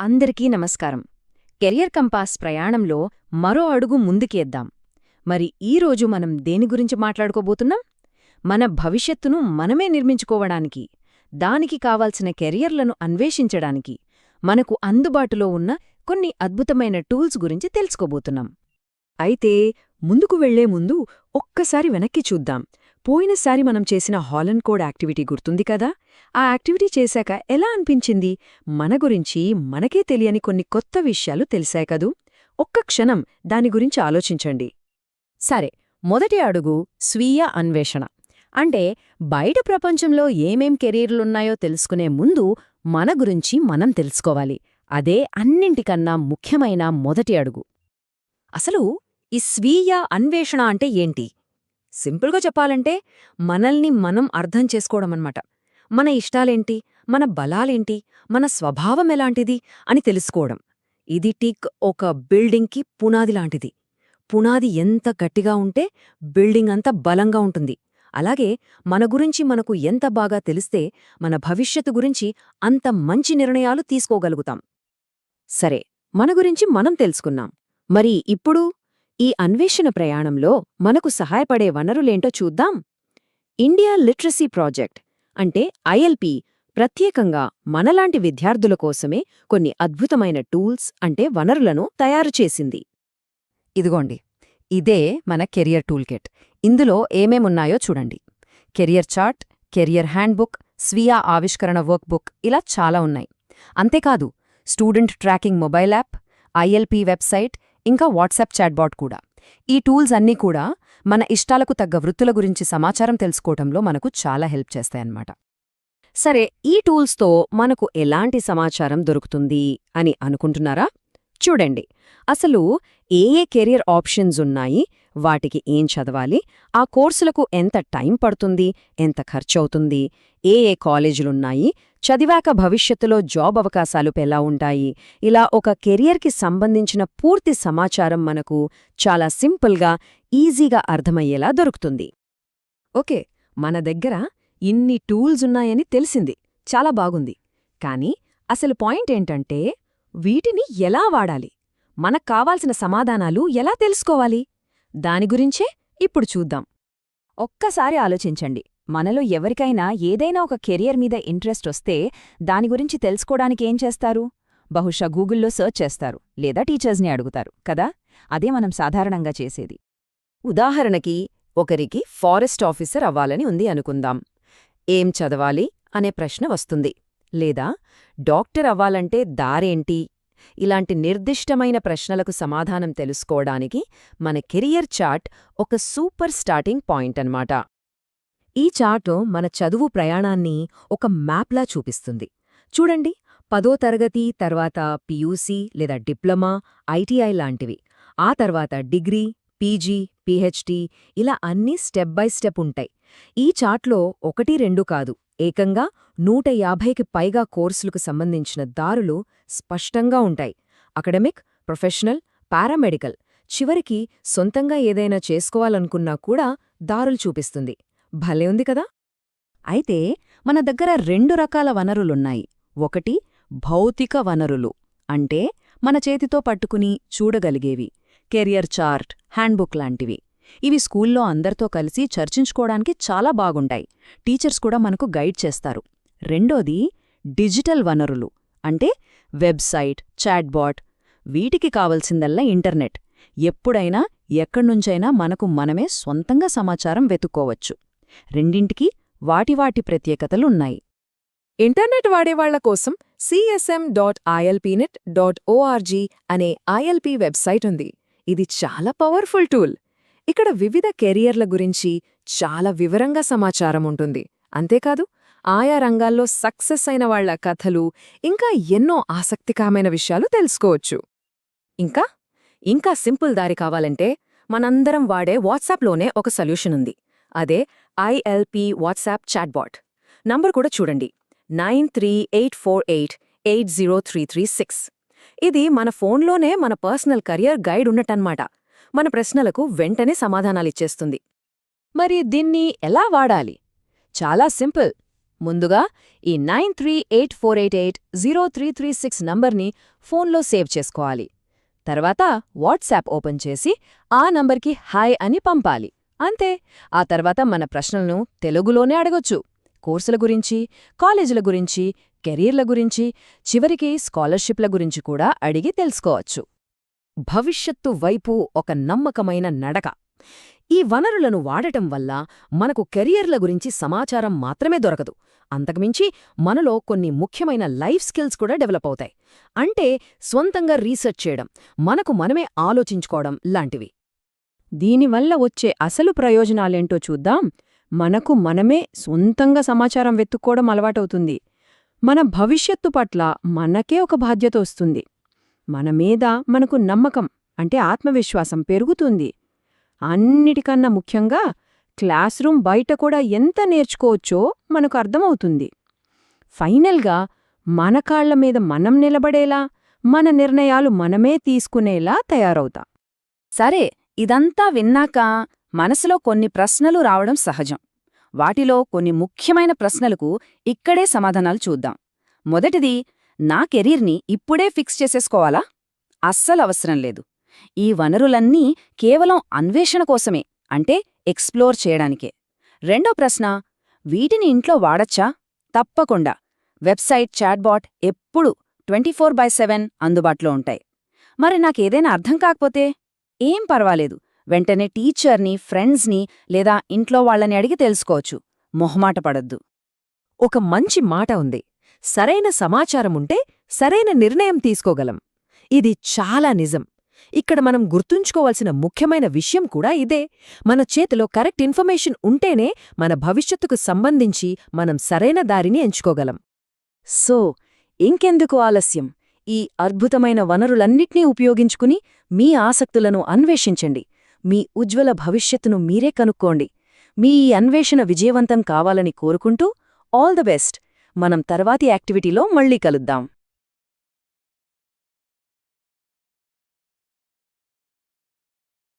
అందరికీ నమస్కారం. Career compass ప్రయాణంలో మరో అడుగు ముందుకేద్దాం. మరి ఈరోజు మనం దేని గురించి మాట్లాడుకోబోతున్నాం? మన భవిష్యత్తును మనమే నిర్మించుకోవడానికి దానికి కావాల్సిన కెరియర్లను అన్వేషించడానికి మనకు అందుబాటులో ఉన్న కొన్ని అద్భుతమైన టూల్స్ గురించి తెలుసుకోబోతున్నాం. అయితే ముందుకు వెళ్ళే ముందు ఒక్కసారి వెనక్కి చూద్దాం. పోయినసారి మనం చేసిన హాలన్ కోడ్ యాక్టివిటీ గుర్తుంది కదా? ఆ యాక్టివిటీ చేశాక ఎలా అనిపించింది? మన గురించి మనకే తెలియని కొన్ని కొత్త విషయాలు తెలిసాయి కదూ? ఒక్క క్షణం దాని గురించి ఆలోచించండి. సరే మొదటి అడుగు స్వీయ అన్వేషణ. అంటే బయట ప్రపంచంలో ఏమేం కెరీర్లున్నాయో తెలుసుకునే ముందు మన గురించి మనం తెలుసుకోవాలి. అదే అన్నింటికన్నా ముఖ్యమైన మొదటి అడుగు. అసలు ఈ స్వీయ అన్వేషణ అంటే ఏంటి? సింపుల్గా చెప్పాలంటే మనల్ని మనం అర్థం చేసుకోవడమన్నమాట. మన ఇష్టాలేంటి? మన బలాలేంటి? మన స్వభావం ఎలాంటిది? అని తెలుసుకోవడం. ఇది టిక్ ఒక బిల్డింగ్కి పునాది లాంటిది. పునాది ఎంత గట్టిగా ఉంటే బిల్డింగ్ అంత బలంగా ఉంటుంది. అలాగే మన గురించి మనకు ఎంత బాగా తెలిస్తే మన భవిష్యత్తు గురించి అంత మంచి నిర్ణయాలు తీసుకోగలుగుతాం. సరే మన గురించి మనం తెలుసుకున్నాం. మరి ఇప్పుడు ఈ అన్వేషణ ప్రయాణంలో మనకు సహాయపడే వనరులేంటో చూద్దాం. ఇండియా లిటరసీ ప్రాజెక్ట్ అంటే ఐఎల్పి ప్రత్యేకంగా మనలాంటి విద్యార్థుల కోసమే కొన్ని అద్భుతమైన టూల్స్ అంటే వనరులను తయారు చేసింది. ఇదిగోండి ఇదే మన కెరియర్ టూల్ కిట్ ఇందులో ఏమేమున్నాయో చూడండి. కెరియర్ చార్ట్ కెరియర్ హ్యాండ్బుక్ స్వీయ ఆవిష్కరణ వర్క్బుక్ ఇలా చాలా ఉన్నాయి. అంతేకాదు student tracking mobile app ILP website ఇంకా వాట్సాప్ చాట్బాట్ కూడా. ఈ టూల్స్ అన్నీ కూడా మన ఇష్టాలకు తగ్గ వృత్తుల గురించి సమాచారం తెలుసుకోవటంలో మనకు చాలా హెల్ప్ చేస్తాయన్నమాట. సరే ఈ టూల్స్తో మనకు ఎలాంటి సమాచారం దొరుకుతుంది అని అనుకుంటున్నారా? చూడండి అసలు ఏ ఏ కెరియర్ ఆప్షన్స్ ఉన్నాయి వాటికి ఏం చదవాలి ఆ కోర్సులకు ఎంత టైం పడుతుంది ఎంత ఖర్చవుతుంది ఏ ఏ కాలేజీలున్నాయి చదివాక భవిష్యత్తులో జాబ్ అవకాశాలు ఎలా ఉంటాయి. ఇలా ఒక కెరియర్కి సంబంధించిన పూర్తి సమాచారం మనకు చాలా సింపుల్గా ఈజీగా అర్థమయ్యేలా దొరుకుతుంది. ఓకే మన దగ్గర ఇన్ని టూల్స్ ఉన్నాయని తెలిసింది. చాలా బాగుంది. కానీ అసలు పాయింట్ ఏంటంటే వీటిని ఎలా వాడాలి? మనకు కావాల్సిన సమాధానాలు ఎలా తెలుసుకోవాలి? దాని గురించే ఇప్పుడు చూద్దాం. ఒక్కసారి ఆలోచించండి. మనలో ఎవరికైనా ఏదైనా ఒక కెరియర్ మీద ఇంట్రెస్ట్ వస్తే దాని గురించి తెలుసుకోవడానికి ఏం చేస్తారు? బహుశా గూగుల్లో సర్చ్ చేస్తారు లేదా టీచర్స్ని అడుగుతారు కదా? అదే మనం సాధారణంగా చేసేది. ఉదాహరణకి ఒకరికి ఫారెస్ట్ ఆఫీసర్ అవ్వాలని ఉంది అనుకుందాం. ఏం చదవాలి? అనే ప్రశ్న వస్తుంది. లేదా డాక్టర్ అవ్వాలంటే దారేంటి? ఇలాంటి నిర్దిష్టమైన ప్రశ్నలకు సమాధానం తెలుసుకోవడానికి మన కెరియర్ చార్ట్ ఒక సూపర్ స్టార్టింగ్ పాయింట్ అన్నమాట. ఈ చార్టు మన చదువు ప్రయాణాన్ని ఒక మ్యాప్లా చూపిస్తుంది. చూడండి పదో తరగతి తర్వాత పియూసీ లేదా డిప్లొమా ఐటీఐ లాంటివి. ఆ తర్వాత డిగ్రీ పీజీ పీహెచ్డీ ఇలా అన్నీ స్టెప్ బై స్టెప్ ఉంటాయి. ఈ చార్ట్లో ఒకటి రెండు కాదు. ఏకంగా నూట యాభైకి పైగా కోర్సులకు సంబంధించిన దారులు స్పష్టంగా ఉంటాయి. అకడమిక్ ప్రొఫెషనల్ పారామెడికల్ చివరికి సొంతంగా ఏదైనా చేసుకోవాలనుకున్నా కూడా దారులు చూపిస్తుంది. భలే ఉంది కదా? అయితే మన దగ్గర రెండు రకాల వనరులున్నాయి. ఒకటి భౌతిక వనరులు అంటే మన చేతితో పట్టుకుని చూడగలిగేవి కెరియర్ చార్ట్ హ్యాండ్బుక్ లాంటివి. ఇవి స్కూల్లో అందరితో కలిసి చర్చించుకోవడానికి చాలా బాగుంటాయి. టీచర్స్ కూడా మనకు గైడ్ చేస్తారు. రెండోది డిజిటల్ వనరులు అంటే వెబ్సైట్ చాట్బాట్. వీటికి కావలసిందల్లా ఇంటర్నెట్. ఎప్పుడైనా ఎక్కడ్నుంచైనా మనకు మనమే సొంతంగా సమాచారం వెతుక్కోవచ్చు. రెండింటికి వాటివాటి ప్రత్యేకతలున్నాయి. ఇంటర్నెట్ వాడేవాళ్ళ కోసం CSM dot ILP net dot O R G అనే ఐఎల్పీ వెబ్సైట్ ఉంది. ఇది చాలా పవర్ఫుల్ టూల్. ఇక్కడ వివిధ కెరియర్ల గురించి చాలా వివరంగా సమాచారం ఉంటుంది. అంతేకాదు ఆయా రంగాల్లో సక్సెస్ అయిన వాళ్ళ కథలు ఇంకా ఎన్నో ఆసక్తికరమైన విషయాలు తెలుసుకోవచ్చు. ఇంకా ఇంకా సింపుల్ దారి కావాలంటే మనందరం వాడే వాట్సాప్లోనే ఒక సొల్యూషన్ ఉంది. అదే ఐఎల్పి వాట్సాప్ చాట్బాట్. నంబర్ కూడా చూడండి. Nine three eight four eight eight zero three three six. ఇది మన ఫోన్లోనే మన పర్సనల్ కెరియర్ గైడ్ ఉన్నట్టన్మాట మన ప్రశ్నలకు వెంటనే సమాధానాలిచ్చేస్తుంది మరి దీన్ని ఎలా వాడాలి? చాలా సింపుల్. ముందుగా ఈ nine three eight four eight eight zero three three six నంబర్ని ఫోన్లో సేవ్ చేసుకోవాలి. తర్వాత వాట్సాప్ ఓపెన్ చేసి ఆ నంబర్కి హాయ్ అని పంపాలి. అంతే ఆ తర్వాత మన ప్రశ్నలను తెలుగులోనే అడగొచ్చు. కోర్సుల గురించి కాలేజీల గురించి కెరీర్ల గురించి చివరికి స్కాలర్షిప్ల గురించి కూడా అడిగి తెలుసుకోవచ్చు. భవిష్యత్తు వైపు ఒక నమ్మకమైన నడక. ఈ వనరులను వాడటం వల్ల మనకు కెరియర్ల గురించి సమాచారం మాత్రమే దొరకదు. అంతకుమించి మనలో కొన్ని ముఖ్యమైన లైఫ్ స్కిల్స్ కూడా డెవలప్ అవుతాయి. అంటే స్వంతంగా రీసెర్చ్ చేయడం మనకు మనమే ఆలోచించుకోవడం లాంటివి. దీనివల్ల వచ్చే అసలు ప్రయోజనాలేంటో చూద్దాం. మనకు మనమే సొంతంగా సమాచారం వెతుక్కోవడం అలవాటవుతుంది. మన భవిష్యత్తు పట్ల మనకే ఒక బాధ్యత వస్తుంది. మన మీద మనకు నమ్మకం అంటే ఆత్మవిశ్వాసం పెరుగుతుంది. అన్నిటికన్నా ముఖ్యంగా క్లాస్ రూమ్ బయట కూడా ఎంత నేర్చుకోవచ్చో మనకు అర్థమవుతుంది. ఫైనల్గా మన కాళ్ళ మీద మనం నిలబడేలా మన నిర్ణయాలు మనమే తీసుకునేలా తయారవుతా. సరే ఇదంతా విన్నాక మనసులో కొన్ని ప్రశ్నలు రావడం సహజం. వాటిలో కొన్ని ముఖ్యమైన ప్రశ్నలకు ఇక్కడే సమాధానాలు చూద్దాం. మొదటిది నా కెరీర్ని ఇప్పుడే ఫిక్స్ చేసేసుకోవాలా? అస్సలు అవసరం లేదు. ఈ వనరులన్నీ కేవలం అన్వేషణ కోసమే అంటే ఎక్స్ప్లోర్ చేయడానికే. రెండో ప్రశ్న వీటిని ఇంట్లో వాడచ్చా? తప్పకుండా. వెబ్సైట్ చాట్బాట్ ఎప్పుడు ట్వంటీ ఫోర్ బై సెవెన్ అందుబాటులో ఉంటాయి. మరి నాకేదైనా అర్థం కాకపోతే? ఏం పర్వాలేదు. వెంటనే టీచర్ని ఫ్రెండ్స్ని లేదా ఇంట్లో వాళ్ళని అడిగి తెలుసుకోవచ్చు. మొహమాట పడద్దు. ఒక మంచి మాట ఉంది. సరైన సమాచారముంటే సరైన నిర్ణయం తీసుకోగలం. ఇది చాలా నిజం. ఇక్కడ మనం గుర్తుంచుకోవాల్సిన ముఖ్యమైన విషయం కూడా ఇదే. మన చేతిలో కరెక్ట్ ఇన్ఫర్మేషన్ ఉంటేనే మన భవిష్యత్తుకు సంబంధించి మనం సరైన దారిని ఎంచుకోగలం. సో ఇంకెందుకు ఆలస్యం? ఈ అద్భుతమైన వనరులన్నిట్నీ ఉపయోగించుకుని మీ ఆసక్తులను అన్వేషించండి. మీ ఉజ్వల భవిష్యత్తును మీరే కనుక్కోండి. మీ ఈ అన్వేషణ విజయవంతం కావాలని కోరుకుంటూ ఆల్ ద బెస్ట్. మనం తర్వాతి యాక్టివిటీలో మళ్ళీ కలుద్దాం.